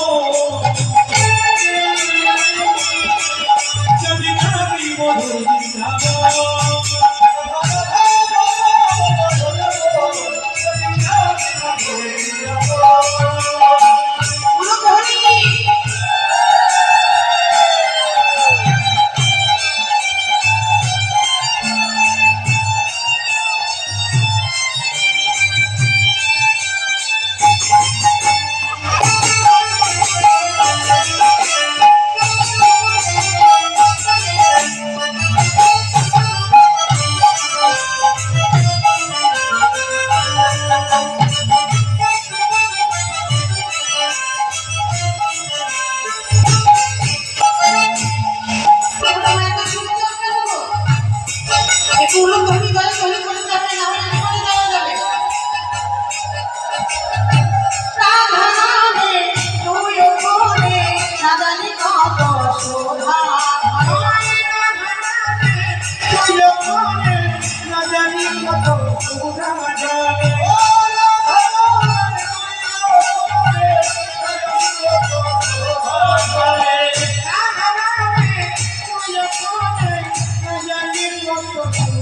oh.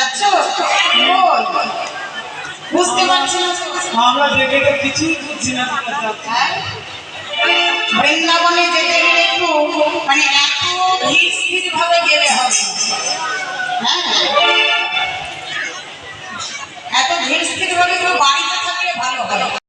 যাচ্ছ? বুঝতে পারছি আমরা হ্যাঁ? বৃন্দাবনে যেতে গেলে একটু মানে এত ধীর স্থির ভাবে গেলে হবে। হ্যাঁ? এত ধীর স্থির ভাবে বাড়িতে থাকলে ভালো হয়।